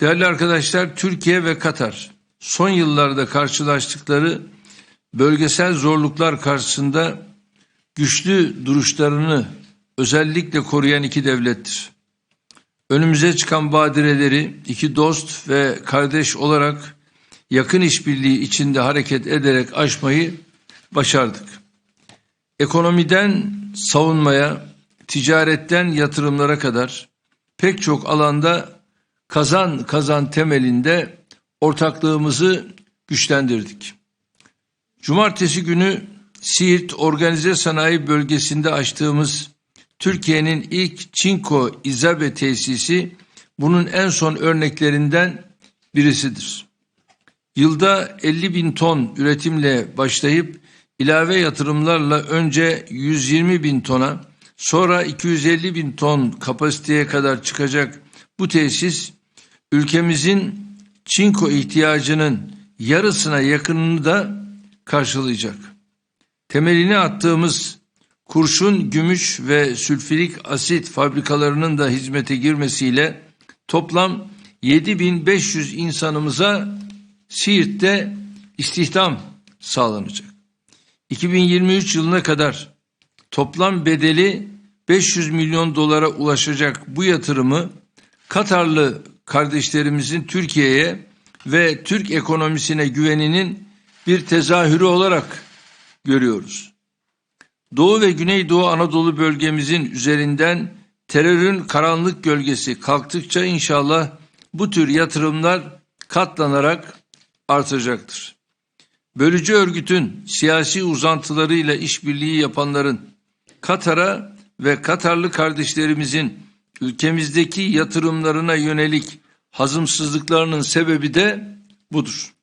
Değerli arkadaşlar, Türkiye ve Katar son yıllarda karşılaştıkları bölgesel zorluklar karşısında güçlü duruşlarını özellikle koruyan iki devlettir. Önümüze çıkan badireleri iki dost ve kardeş olarak yakın işbirliği içinde hareket ederek aşmayı başardık. Ekonomiden savunmaya, ticaretten yatırımlara kadar pek çok alanda kazan kazan temelinde ortaklığımızı güçlendirdik. Cumartesi günü Siirt Organize Sanayi Bölgesi'nde açtığımız Türkiye'nin ilk Çinko İzabe tesisi bunun en son örneklerinden birisidir. Yılda 50 bin ton üretimle başlayıp ilave yatırımlarla önce 120 bin tona sonra 250 bin ton kapasiteye kadar çıkacak bu tesis ülkemizin çinko ihtiyacının yarısına yakınını da karşılayacak. Temelini attığımız kurşun, gümüş ve sülfürik asit fabrikalarının da hizmete girmesiyle toplam 7500 insanımıza Siirt'te istihdam sağlanacak. 2023 yılına kadar toplam bedeli 500 milyon dolara ulaşacak bu yatırımı Katarlı kardeşlerimizin Türkiye'ye ve Türk ekonomisine güveninin bir tezahürü olarak görüyoruz. Doğu ve Güneydoğu Anadolu bölgemizin üzerinden terörün karanlık gölgesi kalktıkça inşallah bu tür yatırımlar katlanarak artacaktır. Bölücü örgütün siyasi uzantılarıyla işbirliği yapanların Katar'a ve Katarlı kardeşlerimizin ülkemizdeki yatırımlarına yönelik hazımsızlıklarının sebebi de budur.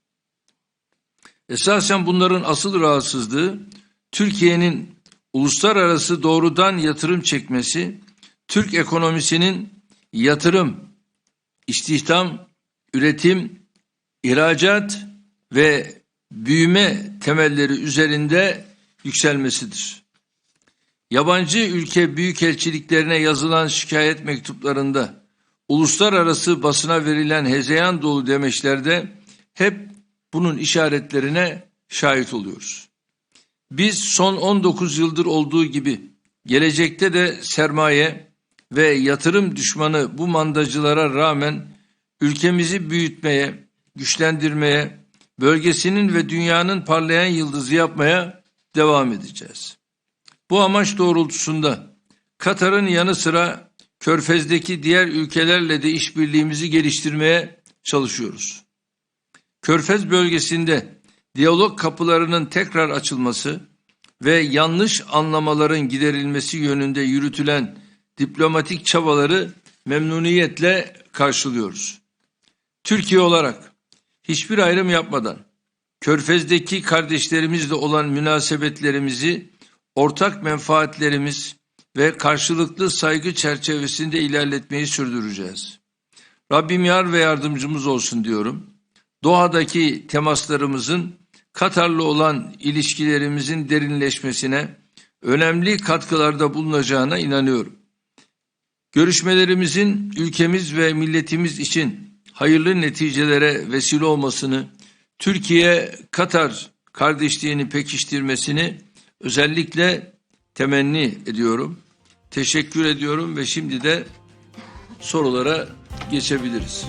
Esasen bunların asıl rahatsızlığı Türkiye'nin uluslararası doğrudan yatırım çekmesi, Türk ekonomisinin yatırım, istihdam, üretim, ihracat ve büyüme temelleri üzerinde yükselmesidir. Yabancı ülke büyükelçiliklerine yazılan şikayet mektuplarında uluslararası basına verilen hezeyan dolu demeçlerde hep bunun işaretlerine şahit oluyoruz. Biz son 19 yıldır olduğu gibi gelecekte de sermaye ve yatırım düşmanı bu mandacılara rağmen ülkemizi büyütmeye, güçlendirmeye, bölgesinin ve dünyanın parlayan yıldızı yapmaya devam edeceğiz. Bu amaç doğrultusunda Katar'ın yanı sıra Körfez'deki diğer ülkelerle de işbirliğimizi geliştirmeye çalışıyoruz. Körfez bölgesinde diyalog kapılarının tekrar açılması ve yanlış anlamaların giderilmesi yönünde yürütülen diplomatik çabaları memnuniyetle karşılıyoruz. Türkiye olarak hiçbir ayrım yapmadan Körfez'deki kardeşlerimizle olan münasebetlerimizi ortak menfaatlerimiz ve karşılıklı saygı çerçevesinde ilerletmeyi sürdüreceğiz. Rabbim yar ve yardımcımız olsun diyorum. Doha'daki temaslarımızın Katar'la olan ilişkilerimizin derinleşmesine önemli katkılarda bulunacağına inanıyorum. Görüşmelerimizin ülkemiz ve milletimiz için hayırlı neticelere vesile olmasını, Türkiye-Katar kardeşliğini pekiştirmesini özellikle temenni ediyorum. Teşekkür ediyorum ve şimdi de sorulara geçebiliriz.